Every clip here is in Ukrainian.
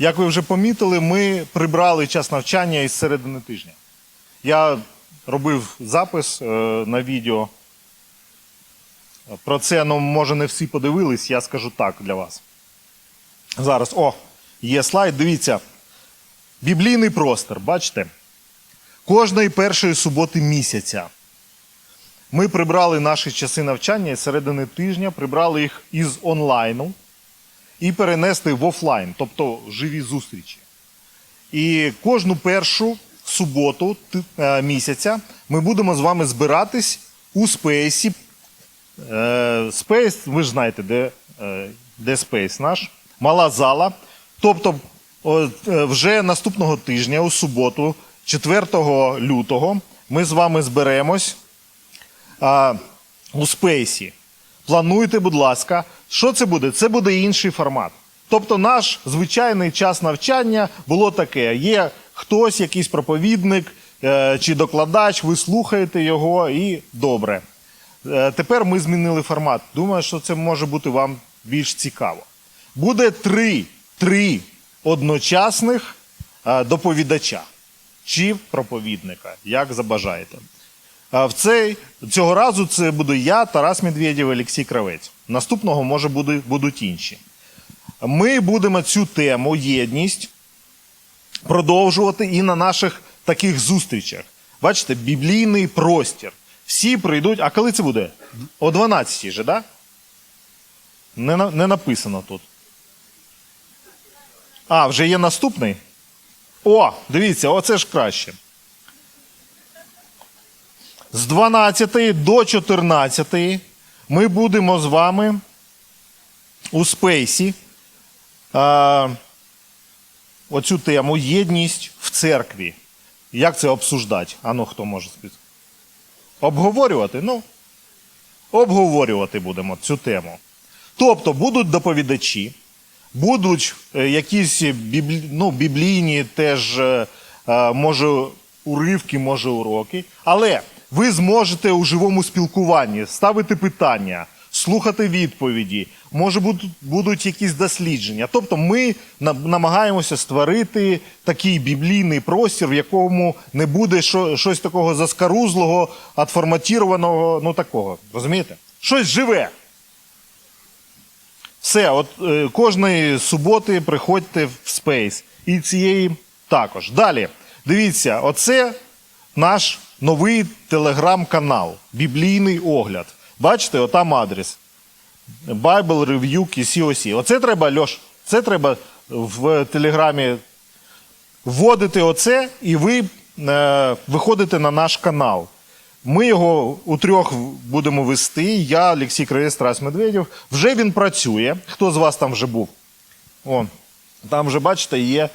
Як ви вже помітили, ми прибрали час навчання із середини тижня. Я робив запис е, на відео. Про це, ну, може, не всі подивились, я скажу так для вас. Зараз, о, є слайд, дивіться. Біблійний простір, бачите? Кожної першої суботи місяця. Ми прибрали наші часи навчання із середини тижня, прибрали їх із онлайну і перенесли в офлайн, тобто живі зустрічі. І кожну першу суботу е, місяця ми будемо з вами збиратись у спейсі. Е, Спейс, ви ж знаєте, де, е, де спейс наш, мала зала. Тобто, вже наступного тижня, у суботу, 4 лютого, ми з вами зберемось у спейсі. Плануйте, будь ласка, що це буде? Це буде інший формат. Тобто, наш звичайний час навчання було таке: є хтось, якийсь проповідник е, чи докладач, ви слухаєте його і добре. Е, Тепер ми змінили формат. Думаю, що це може бути вам більш цікаво. Буде три, три одночасних е, доповідача чи проповідника, як забажаєте. В цей, цього разу це буду я, Тарас Медведєв, Олексій Кравець. Наступного, може, буде, будуть інші. Ми будемо цю тему єдність продовжувати і на наших таких зустрічах. Бачите, біблійний простір. Всі прийдуть. А коли це буде? О 12 же, да? Не, не написано тут. А, вже є наступний? О, дивіться, оце ж краще. З 12 до 14 ми будемо з вами у спейсі а, оцю тему єдність в церкві. Як це обсуждати? А ну хто може сказати? Обговорювати? Ну, обговорювати будемо цю тему. Тобто будуть доповідачі, будуть е, якісь біблі, ну, біблійні теж, е, е, може, уривки, може, уроки. Але ви зможете у живому спілкуванні ставити питання, слухати відповіді, може будуть, якісь дослідження. Тобто ми намагаємося створити такий біблійний простір, в якому не буде щось такого заскарузлого, отформатірованого, ну такого. Розумієте? Щось живе. Все, от е, кожної суботи приходьте в Space. І цієї також. Далі, дивіться, оце наш новий телеграм-канал, біблійний огляд. Бачите, отам адрес. Bible Review KCOC. Оце треба, Льош, це треба в телеграмі вводити оце, і ви е, виходите на наш канал. Ми його у трьох будемо вести. Я, Олексій Кравець, Тарас Медведєв. Вже він працює. Хто з вас там вже був? О, там вже, бачите, є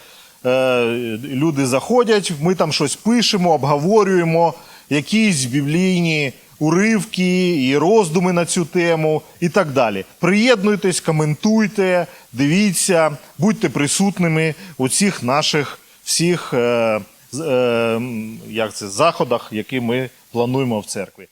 люди заходять, ми там щось пишемо, обговорюємо, якісь біблійні уривки і роздуми на цю тему і так далі. Приєднуйтесь, коментуйте, дивіться, будьте присутними у цих наших всіх е, е, як це, заходах, які ми плануємо в церкві.